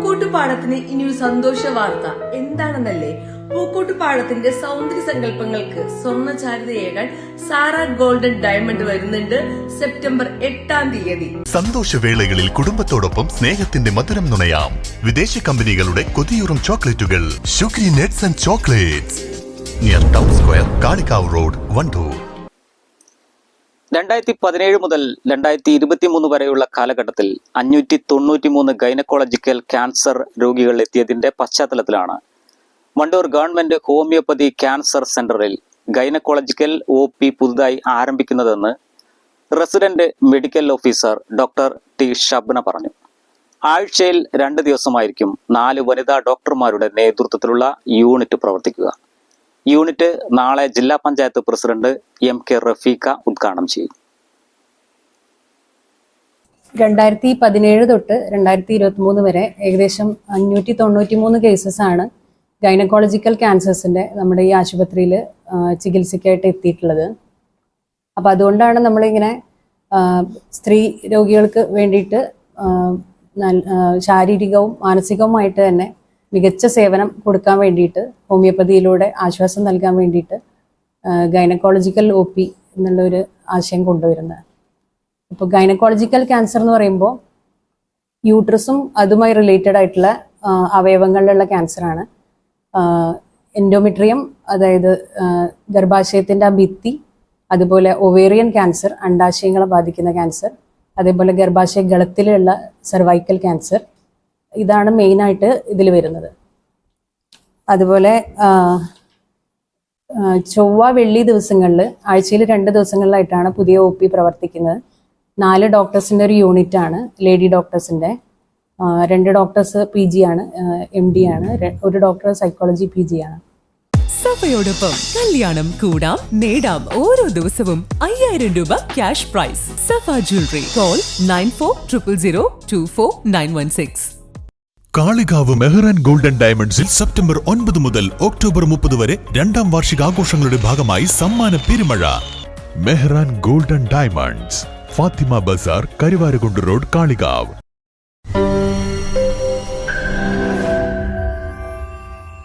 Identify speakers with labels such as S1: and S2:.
S1: പൂക്കോട്ടുപാടത്തിന് ഇനി ഒരു സന്തോഷ വാർത്ത. എന്താണെന്നല്ലേ? പൂക്കോട്ടുപാടത്തിന്റെ സൗന്ദര്യ സങ്കല്പങ്ങൾക്ക് സ്വർണചാരിതയേകാൻ സാറ ഗോൾഡൻ ഡയമണ്ട് വരുന്നുണ്ട് സെപ്റ്റംബർ എട്ടാം തീയതി.
S2: സന്തോഷവേളകളിൽ കുടുംബത്തോടൊപ്പം സ്നേഹത്തിന്റെ മധുരം നുണയാം. വിദേശ കമ്പനികളുടെ കൊതിയൂറും ചോക്ലേറ്റുകൾ. Sugary nuts and chocolates. Near town square Kalikavu road Wandoor
S3: രണ്ടായിരത്തി പതിനേഴ് മുതൽ രണ്ടായിരത്തി ഇരുപത്തി മൂന്ന് വരെയുള്ള കാലഘട്ടത്തിൽ അഞ്ഞൂറ്റി തൊണ്ണൂറ്റി മൂന്ന് ഗൈനക്കോളജിക്കൽ ക്യാൻസർ രോഗികൾ എത്തിയതിന്റെ പശ്ചാത്തലത്തിലാണ്. വണ്ടൂർ ഗവൺമെന്റ് ഹോമിയോപ്പതി ക്യാൻസർ സെന്ററിൽ ഗൈനക്കോളജിക്കൽ ഒ പി പുതുതായി ആരംഭിക്കുന്നതെന്ന് resident medical officer doctor T Shabna പറഞ്ഞു. ആഴ്ചയിൽ രണ്ട് ദിവസമായിരിക്കും നാല് വനിതാ ഡോക്ടർമാരുടെ നേതൃത്വത്തിലുള്ള യൂണിറ്റ് പ്രവർത്തിക്കുക. യൂണിറ്റ് നാളെ ജില്ലാ panchayat president M K Rafeeqa ഉദ്ഘാടനം ചെയ്യും.
S4: രണ്ടായിരത്തി പതിനേഴ് തൊട്ട് രണ്ടായിരത്തി ഇരുപത്തി മൂന്ന് വരെ ഏകദേശം അഞ്ഞൂറ്റി തൊണ്ണൂറ്റി മൂന്ന് കേസസ് ആണ് ഗൈനക്കോളജിക്കൽ ക്യാൻസേഴ്സിന്റെ നമ്മുടെ ഈ ആശുപത്രിയിൽ ചികിത്സയ്ക്കായിട്ട് എത്തിയിട്ടുള്ളത്. അപ്പോൾ അതുകൊണ്ടാണ് നമ്മളിങ്ങനെ സ്ത്രീ രോഗികൾക്ക് വേണ്ടിയിട്ട് ശാരീരികവും മാനസികവുമായിട്ട് തന്നെ മികച്ച സേവനം കൊടുക്കാൻ വേണ്ടിയിട്ട് ഹോമിയോപ്പതിയിലൂടെ ആശ്വാസം നൽകാൻ വേണ്ടിയിട്ട് ഗൈനക്കോളജിക്കൽ ഒ പി എന്നുള്ളൊരു ആശയം കൊണ്ടുവരുന്നത് ഇപ്പോൾ ഗൈനക്കോളജിക്കൽ ക്യാൻസർ എന്ന് പറയുമ്പോൾ യൂട്രസും അതുമായി റിലേറ്റഡ് ആയിട്ടുള്ള അവയവങ്ങളിലുള്ള ക്യാൻസറാണ്. എൻഡോമെട്രിയം അതായത് ഗർഭാശയത്തിന്റെ ആ ഭിത്തി അതുപോലെ ഒവേറിയൻ ക്യാൻസർ അണ്ടാശയങ്ങളെ ബാധിക്കുന്ന ക്യാൻസർ അതേപോലെ ഗർഭാശയ ഗളത്തിലുള്ള സർവൈക്കൽ ക്യാൻസർ ഇതാണ് മെയിനായിട്ട് ഇതിൽ വരുന്നത്. അതുപോലെ ചൊവ്വ വെള്ളി ദിവസങ്ങളിൽ ആഴ്ചയിൽ രണ്ട് ദിവസങ്ങളിലായിട്ടാണ് പുതിയ ഒ പി പ്രവർത്തിക്കുന്നത്. നാല് ഡോക്ടേഴ്സിന്റെ ഒരു യൂണിറ്റ് ആണ് ലേഡി ഡോക്ടേഴ്സിന്റെ രണ്ട് ഡോക്ടേഴ്സ് പി ജി ആണ് എം ഡി ആണ് ഒരു ഡോക്ടർ സൈക്കോളജി പി ജി ആണ്.
S5: സഫയോടൊപ്പം കല്യാണം കൂടാം നേടാം ഓരോ ദിവസവും അയ്യായിരം രൂപ cash prize Safa jewellery call nine four triple zero two four nine one six
S2: Kalikavu Mehran golden ഡയമണ്ട്സിൽ സെപ്റ്റംബർ ഒൻപത് മുതൽ ഒക്ടോബർ മുപ്പത് വരെ രണ്ടാം വാർഷികാഘോഷങ്ങളുടെ ഭാഗമായി സമ്മാന പെരുമഴ. Mehran golden diamonds Fathima Bazar Karuvarakundu road Kalikavu.